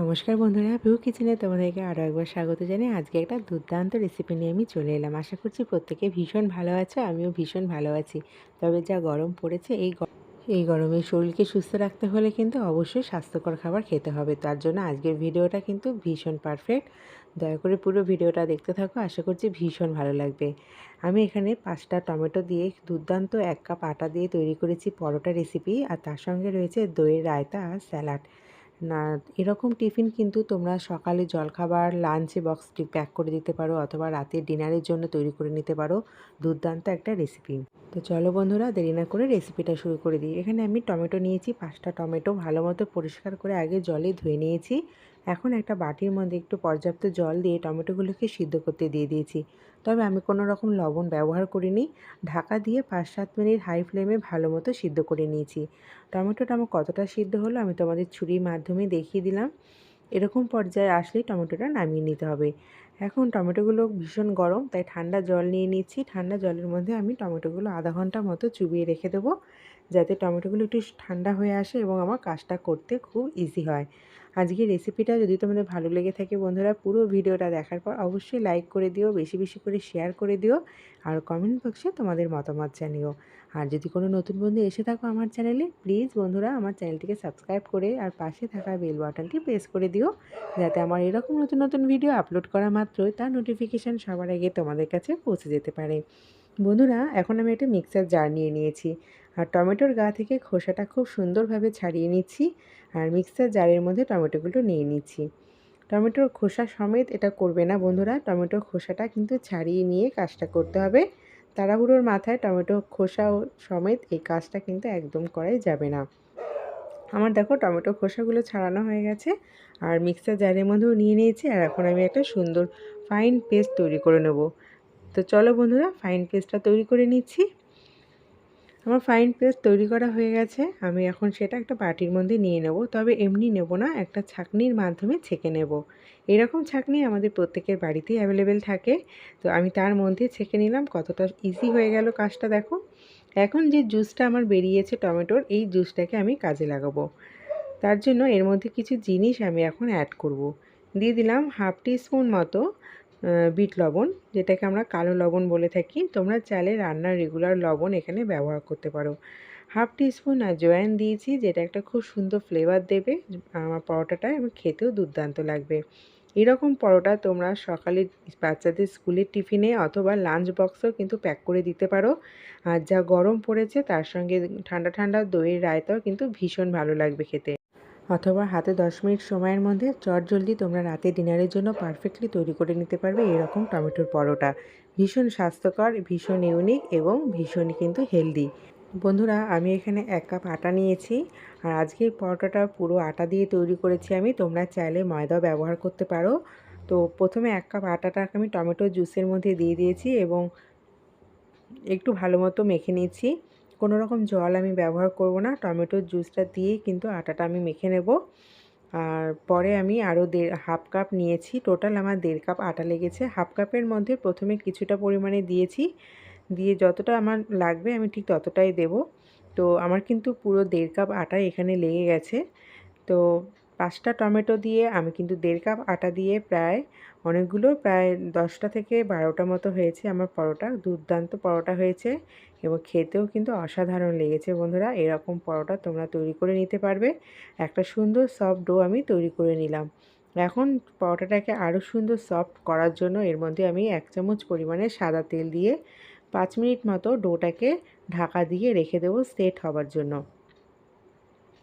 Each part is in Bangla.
নমস্কার বন্ধুরা ভিউ কিচেনে তোমাদেরকে আরও একবার স্বাগত জানাই আজকে একটা দুর্দান্ত রেসিপি নিয়ে আমি চলে এলাম। আশা করছি প্রত্যেকে ভীষণ ভালো আছো, আমিও ভীষণ ভালো আছি। তবে যা গরম পড়েছে, এই এই গরমে শরীরকে সুস্থ রাখতে হলে কিন্তু অবশ্যই স্বাস্থ্যকর খাবার খেতে হবে। তার জন্য আজকের ভিডিওটা কিন্তু ভীষণ পারফেক্ট দয়া করে পুরো ভিডিওটা দেখতে থাকো, আশা করছি ভীষণ ভালো লাগবে। আমি এখানে পাঁচটা টমেটো দিয়ে দুর্দান্ত এক কাপ আটা দিয়ে তৈরি করেছি পরোটা রেসিপি আর তার সঙ্গে রয়েছে দইয়ের রায়তা আর স্যালাড। না, এরকম টিফিন কিন্তু তোমরা সকালে জলখাবার লাঞ্চে বক্স প্যাক করে দিতে পারো অথবা রাতে ডিনারের জন্য তৈরি করে নিতে পারো। দুর্দান্ত একটা রেসিপি তো চলো বন্ধুরা, দেরি না করে রেসিপিটা শুরু করে দিই। এখানে আমি টমেটো নিয়েছি, পাঁচটা টমেটো ভালো মতো পরিষ্কার করে আগে জলে ধুয়ে নিয়েছি। এখন একটা বাটির মধ্যে একটু পর্যাপ্ত জল দিয়ে টমেটোগুলোকে সিদ্ধ করতে দিয়ে দিয়েছি। তবে আমি কোনো রকম লবণ ব্যবহার করিনি। ঢাকা দিয়ে পাঁচ সাত মিনিট হাই ফ্লেমে ভালো মতো সিদ্ধ করে নিয়েছি। টমেটোটা আমার কতটা সিদ্ধ হলো আমি তোমাদের ছুরির মাধ্যমে দেখিয়ে দিলাম। এরকম পর্যায়ে আসলেই টমেটোটা নামিয়ে নিতে হবে। এখন টমেটোগুলো ভীষণ গরম, তাই ঠান্ডা জল নিয়ে নিচ্ছি। ঠান্ডা জলের মধ্যে আমি টমেটোগুলো আধা ঘণ্টা মতো চুবিয়ে রেখে দেবো। যাতে টমেটোগুলো একটু ঠান্ডা হয়ে আসে এবং আমার কাজটা করতে খুব ইজি হয়। আজকের রেসিপিটা যদি তোমাদের ভালো লেগে থাকে বন্ধুরা, পুরো ভিডিওটা দেখার পর অবশ্যই লাইক করে দিও, বেশি বেশি করে শেয়ার করে দিও আর কমেন্ট বক্সে তোমাদের মতামত জানিও। আর যদি কোনো নতুন বন্ধু এসে থাকো আমার চ্যানেলে প্লিজ বন্ধুরা আমার চ্যানেলটিকে সাবস্ক্রাইব করে আর পাশে থাকা বেল বাটনটি প্রেস করে দিও, যাতে আমার এরকম নতুন নতুন ভিডিও আপলোড করা মাত্রই তার নোটিফিকেশান সবার আগে তোমাদের কাছে পৌঁছে যেতে পারে। বন্ধুরা, এখন আমি একটা মিক্সার জার নিয়ে নিয়েছি। আর টমেটোর গা থেকে খোসাটা খুব সুন্দরভাবে ছাড়িয়ে নিচ্ছি আর মিক্সার জারের মধ্যে টমেটোগুলো নিয়ে নিচ্ছি। টমেটোর খোসা সমেত এটা করবে না বন্ধুরা, টমেটোর খোসাটা কিন্তু ছাড়িয়ে নিয়ে কাজটা করতে হবে। তাড়াহুড়োর মাথায় টমেটো খোসা সমেত এই কাজটা কিন্তু একদম করাই যাবে না। আমার দেখো টমেটো খোসাগুলো ছাড়ানো হয়ে গেছে আর মিক্সার জারের মধ্যেও নিয়ে নিয়েছি আর এখন আমি একটা সুন্দর ফাইন পেস্ট তৈরি করে নেব। তো চলো বন্ধুরা, ফাইন পেস্টটা তৈরি করে নিচ্ছি। আমার ফাইন পেস্ট তৈরি করা হয়ে গেছে। আমি এখন সেটা একটা বাটির মধ্যে নিয়ে নেব। তবে এমনি নেব না, একটা ছাকনির মাধ্যমে ছেঁকে নেব। এরকম ছাকনি আমাদের প্রত্যেকের বাড়িতেই অ্যাভেলেবেল থাকে। তো আমি তার মধ্যে ছেঁকে নিলাম, কতটা ইজি হয়ে গেল কাজটা দেখো। এখন যে জুসটা আমার বেরিয়েছে টমেটোর, এই জুসটাকে আমি কাজে লাগাবো। তার জন্য এর মধ্যে কিছু জিনিস আমি এখন অ্যাড করব। দিয়ে দিলাম হাফ টি স্পুন মতো বিট লবণ, যেটাকে আমরা কালো লবণ বলে থাকি। তোমরা চাইলে রান্নার রেগুলার লবণ এখানে ব্যবহার করতে পারো। হাফ টি স্পুন জয়েন দিয়েছি, যেটা একটা খুব সুন্দর ফ্লেভার দেবে, আমার পরোটাটা এবং খেতেও দুর্দান্ত লাগবে। এরকম পরোটা তোমরা সকালে বাচ্চাদের স্কুলের টিফিনে অথবা লাঞ্চ বক্সেও কিন্তু প্যাক করে দিতে পারো। আর যা গরম পড়েছে, তার সঙ্গে ঠান্ডা ঠান্ডা দইয়ের রায়তাও কিন্তু ভীষণ ভালো লাগবে খেতে। অথবা হাতে দশ মিনিট সময়ের মধ্যে চট জলদি তোমরা রাতে ডিনারের জন্য পারফেক্টলি তৈরি করে নিতে পারবে এরকম টমেটোর পরোটা। ভীষণ স্বাস্থ্যকর, ভীষণ ইউনিক এবং ভীষণ কিন্তু হেলদি বন্ধুরা, আমি এখানে এক কাপ আটা নিয়েছি আর আজকের পরোটাটা পুরো আটা দিয়ে তৈরি করেছি আমি। তোমরা চাইলে ময়দাও ব্যবহার করতে পারো। তো প্রথমে এক কাপ আটাটাকে আমি টমেটো জুসের মধ্যে দিয়ে দিয়েছি এবং একটু ভালো মতো মেখে নিয়েছি। কোনো রকম জল আমি ব্যবহার করব না। টমেটোর জুসটা দিয়েই কিন্তু আটাটা আমি মেখে নেব। আর পরে আমি আরও দেড়, হাফ কাপ নিয়েছি। টোটাল আমার দেড় কাপ আটা লেগেছে। হাফ কাপের মধ্যে প্রথমে কিছুটা পরিমাণে দিয়েছি। দিয়ে যতটা আমার লাগবে আমি ঠিক ততটাই দেব। তো আমার কিন্তু পুরো দেড় কাপ আটা এখানে লেগে গেছে। তো পাঁচটা টমেটো দিয়ে আমি কিন্তু দেড় কাপ আটা দিয়ে প্রায় অনেকগুলো, প্রায় দশটা থেকে বারোটা মতো হয়েছে আমার পরোটা। দুর্দান্ত পরোটা হয়েছে এবং খেতেও কিন্তু অসাধারণ লেগেছে বন্ধুরা। এরকম পরোটা তোমরা তৈরি করে নিতে পারবে। একটা সুন্দর সফট ডো আমি তৈরি করে নিলাম। এখন পরোটাটাকে আরও সুন্দর সফট করার জন্য এর মধ্যে আমি এক চামচ পরিমাণে সাদা তেল দিয়ে পাঁচ মিনিট মতো ডোটাকে ঢাকা দিয়ে রেখে দেবো সেট হবার জন্য।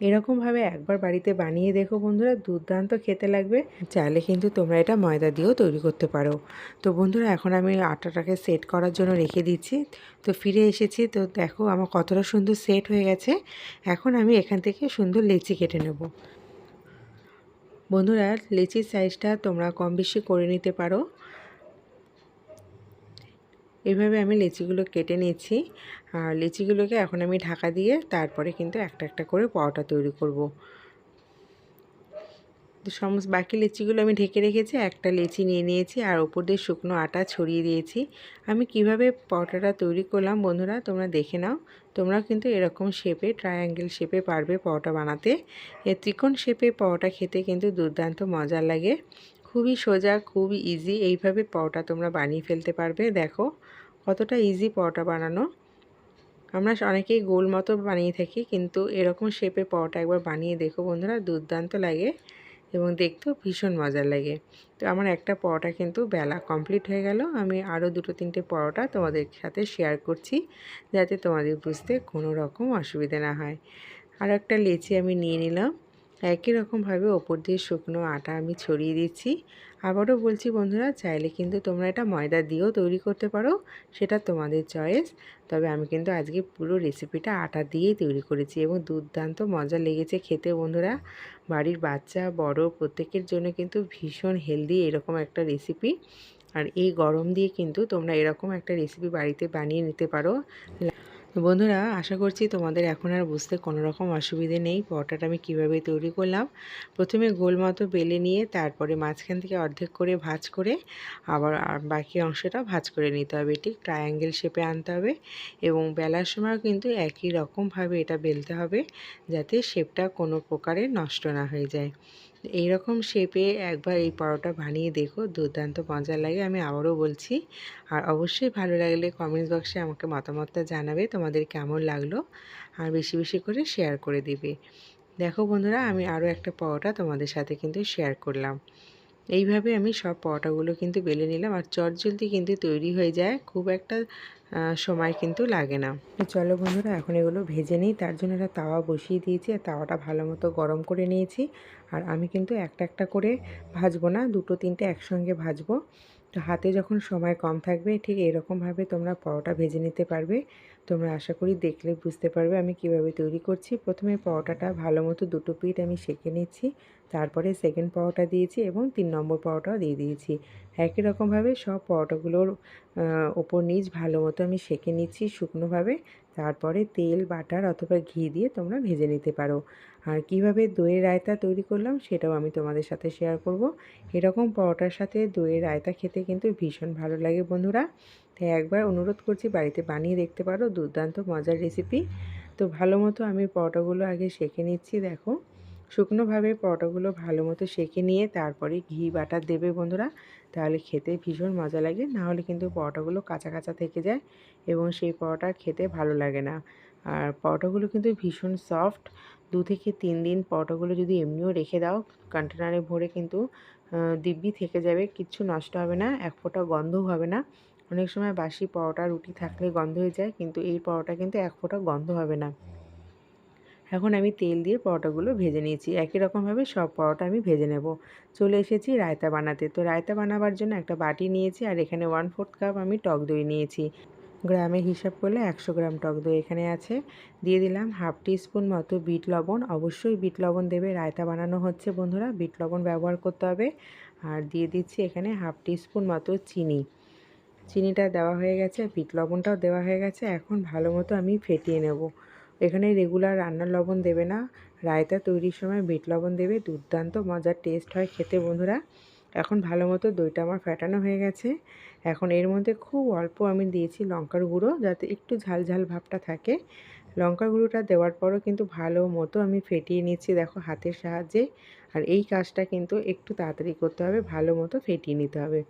এরকমভাবে একবার বাড়িতে বানিয়ে দেখো বন্ধুরা, দুর্দান্ত খেতে লাগবে। চাইলে কিন্তু তোমরা এটা ময়দা দিয়েও তৈরি করতে পারো। তো বন্ধুরা, এখন আমি আটাটাকে সেট করার জন্য রেখে দিচ্ছি। তো ফিরে এসেছি, তো দেখো আমার কতটা সুন্দর সেট হয়ে গেছে। এখন আমি এখান থেকে সুন্দর লেচি কেটে নেব। বন্ধুরা, লেচির সাইজটা তোমরা কম বেশি করে নিতে পারো। এইভাবে আমি লেচিগুলো কেটে নিয়েছি। আর লেচিগুলোকে এখন আমি ঢাকা দিয়ে তারপরে কিন্তু একটা একটা করে পরোটা তৈরি করব। তো সমস্ত বাকি লেচিগুলো আমি ঢেকে রেখেছি, একটা লেচি নিয়ে নিয়েছি আর ওপর দিয়ে শুকনো আটা ছড়িয়ে দিয়েছি। আমি কীভাবে পরোটাটা তৈরি করলাম বন্ধুরা তোমরা দেখে নাও। তোমরা কিন্তু এরকম শেপে ট্রায়াঙ্গেল শেপে পারবে পরোটা বানাতে। এ ত্রিকোণ শেপে পরোটা খেতে কিন্তু দুর্দান্ত মজা লাগে। খুবই সোজা, খুবই ইজি এইভাবে পরোটা তোমরা বানিয়ে ফেলতে পারবে। দেখো কতটা ইজি পরোটা বানানো। আমরা অনেকেই গোল মতো বানিয়ে থাকি, কিন্তু এরকম শেপে পরোটা একবার বানিয়ে দেখো বন্ধুরা, দুর্দান্ত লাগে এবং দেখতেও ভীষণ মজার লাগে। তো আমার একটা পরোটা কিন্তু বেলা কমপ্লিট হয়ে গেল। আমি আরও দুটো, তিনটে পরোটা তোমাদের সাথে শেয়ার করছি যাতে তোমাদের বুঝতে কোনো রকম অসুবিধা না হয়। আর একটা লেচি আমি নিয়ে নিলাম। একই রকমভাবে ওপর দিয়ে শুকনো আটা আমি ছড়িয়ে দিচ্ছি। আবারও বলছি, বন্ধুরা, চাইলে কিন্তু তোমরা এটা ময়দা দিয়েও তৈরি করতে পারো। সেটা তোমাদের চয়েস। তবে আমি কিন্তু আজকে পুরো রেসিপিটা আটা দিয়েই তৈরি করেছি এবং দুর্দান্ত মজা লেগেছে খেতে, বন্ধুরা। বাড়ির বাচ্চা, বড়, প্রত্যেকের জন্য কিন্তু ভীষণ হেলদি এরকম একটা রেসিপি। আর এই গরম দিয়ে কিন্তু তোমরা এরকম একটা রেসিপি বাড়িতে বানিয়ে নিতে পারো। বন্ধুরা, আশা করছি তোমাদের এখন আর বুঝতে কোনো রকম অসুবিধে নেই। পরোটাটা আমি কীভাবে তৈরি করলাম। প্রথমে গোল মতো বেলে নিয়ে তারপরে মাঝখান থেকে অর্ধেক করে ভাজ করে আবার বাকি অংশটা ভাজ করে নিতে হবে। ঠিক ট্রায়াঙ্গেল শেপে আনতে হবে এবং বেলার সময় কিন্তু একই রকমভাবে এটা বেলতে হবে যাতে শেপটা কোনো প্রকারে নষ্ট না হয়ে যায়। এই রকম শেপে একবার এই পরোটা বানিয়ে দেখো, দুর্দান্ত মজার লাগে, আমি আবারও বলছি। আর অবশ্যই ভালো লাগলে কমেন্টস বক্সে আমাকে মতামতটা জানাবে, তোমাদের কেমন লাগল, আর বেশি বেশি করে শেয়ার করে দিবে। দেখো বন্ধুরা, আমি আরও একটা পরোটা তোমাদের সাথে কিন্তু শেয়ার করলাম। এইভাবে আমি সব পরোটাগুলো কিন্তু বেলে নিলাম আর চটজলদি কিন্তু তৈরি হয়ে যায়, খুব একটা সময় কিন্তু লাগে না। চলো বন্ধুরা, এখন এগুলো ভেজে নিই, তার জন্য একটা তাওয়া বসিয়ে দিয়েছি আর তাওয়াটা ভালো মতো গরম করে নিয়েছি। আর আমি কিন্তু একটা একটা করে ভাজবো না, দুটো তিনটে একসঙ্গে ভাজবো। তো হাতে যখন সময় কম থাকবে, ঠিক এরকমভাবে তোমরা পরোটা ভেজে নিতে পারবে। তোমরা আশা করি দেখলে বুঝতে পারবে আমি কীভাবে তৈরি করছি। প্রথমে পরোটাটা ভালো মতো দুটো পিঠ আমি সেঁকে নিচ্ছি। তারপরে সেকেন্ড পরোটা দিয়েছি এবং তিন নম্বর পরোটাও দিয়ে দিয়েছি। একই রকমভাবে সব পরোটাগুলোর ওপর নিচ ভালো মতো আমি সেঁকে নিচ্ছি শুকনোভাবে। তারপরে তেল, বাটার অথবা ঘি দিয়ে তোমরা ভেজে নিতে পারো। আর কীভাবে দইয়ের রায়তা তৈরি করলাম সেটাও আমি তোমাদের সাথে শেয়ার করব। এরকম পরোটার সাথে দইয়ের রায়তা খেতে কিন্তু ভীষণ ভালো লাগে বন্ধুরা। তাই একবার অনুরোধ করছি বাড়িতে বানিয়ে দেখতে পারো, দুর্দান্ত মজার রেসিপি তো ভালো মতো আমি পরোটাগুলো আগে শেখে নিচ্ছি, দেখো। শুকনোভাবে পরোটাগুলো ভালো মতো সেঁকে নিয়ে তারপরে ঘি, বাটার দেবে বন্ধুরা। তাহলে খেতে ভীষণ মজা লাগে। নাহলে কিন্তু পরোটাগুলো কাঁচা কাঁচা থেকে যায় এবং সেই পরোটা খেতে ভালো লাগে না। আর পরোটাগুলো কিন্তু ভীষণ সফট। দু থেকে তিন দিন পরোটাগুলো যদি এমনিও রেখে দাও কন্টেনারে ভরে কিন্তু দিব্যি থেকে যাবে, কিচ্ছু নষ্ট হবে না, এক ফোঁটা গন্ধও হবে না। অনেক সময় বাসি পরোটা রুটি থাকলে গন্ধ হয়ে যায়, কিন্তু এই পরোটা কিন্তু এক ফোঁটা গন্ধ হবে না। এখন আমি তেল দিয়ে পরোটাগুলো ভেজে নিয়েছি। একই রকমভাবে সব পরোটা আমি ভেজে নেব। চলে এসেছি রায়তা বানাতে। তো রায়তা বানাবার জন্য একটা বাটি নিয়েছি আর এখানে ওয়ান ফোর্থ কাপ আমি টক দই নিয়েছি। গ্রামে হিসাব করলে একশো গ্রাম টক দই এখানে আছে। দিয়ে দিলাম হাফ স্পুন মতো বিট লবণ। অবশ্যই বিট লবণ দেবে। রায়তা বানানো হচ্ছে বন্ধুরা। বিট লবণ ব্যবহার করতে হবে। আর দিয়ে দিচ্ছি এখানে হাফ স্পুন মতো চিনি। চিনিটা দেওয়া হয়ে গেছে। বিট লবণটাও দেওয়া হয়ে গেছে। এখন ভালো মতো আমি ফেটিয়ে নেব। এখানে রেগুলার রান্নার লবণ দেবে না। রায়তা তৈরির সময় বিট লবণ দেবে। দুর্দান্ত মজার টেস্ট হয় খেতে, বন্ধুরা। এখন ভালো মতো দইটা আমার ফ্যাটানো হয়ে গেছে। এখন এর মধ্যে খুব অল্প আমি দিয়েছি লঙ্কার গুঁড়ো যাতে একটু ঝাল ঝাল ভাবটা থাকে। লঙ্কার গুঁড়োটা দেওয়ার পরও কিন্তু ভালো মতো আমি ফেটিয়ে নিচ্ছি দেখো হাতের সাহায্যে। আর এই কাজটা কিন্তু একটু তাড়াতাড়ি করতে হবে, ভালো মতো ফেটিয়ে নিতে হবে।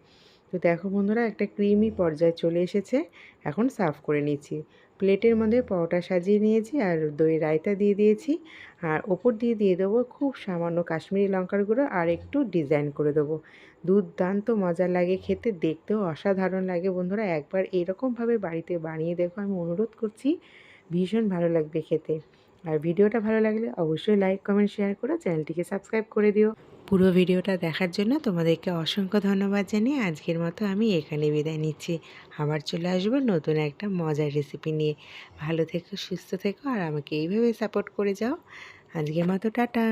তো দেখো বন্ধুরা, একটা ক্রিমি পর্যায়ে চলে এসেছে। এখন সার্ভ করে নিচ্ছি। প্লেটের মধ্যে পরোটা সাজিয়ে নিয়েছি আর দই রায়তা দিয়ে দিয়েছি। আর ওপর দিয়ে দিয়ে দেবো খুব সামান্য কাশ্মীরি লঙ্কার গুঁড়ো আর একটু ডিজাইন করে দেবো। দুর্দান্ত মজা লাগে খেতে, দেখতেও অসাধারণ লাগে বন্ধুরা। একবার এরকমভাবে বাড়িতে বানিয়ে দেখো, আমি অনুরোধ করছি, ভীষণ ভালো লাগবে খেতে। আর ভিডিওটা ভালো লাগলে অবশ্যই লাইক কমেন্ট শেয়ার করে চ্যানেলটিকে সাবস্ক্রাইব করে দিও। পুরো ভিডিওটা দেখার জন্য তোমাদেরকে অসংখ্য ধন্যবাদ জানিয়ে আজকের মতো আমি এখানে বিদায় নিচ্ছি। আবার চলে আসব নতুন একটা মজার রেসিপি নিয়ে। ভালো থেকো, সুস্থ থেকো, আর আমাকে এইভাবে সাপোর্ট করে যাও। আজকের মতো টাটা।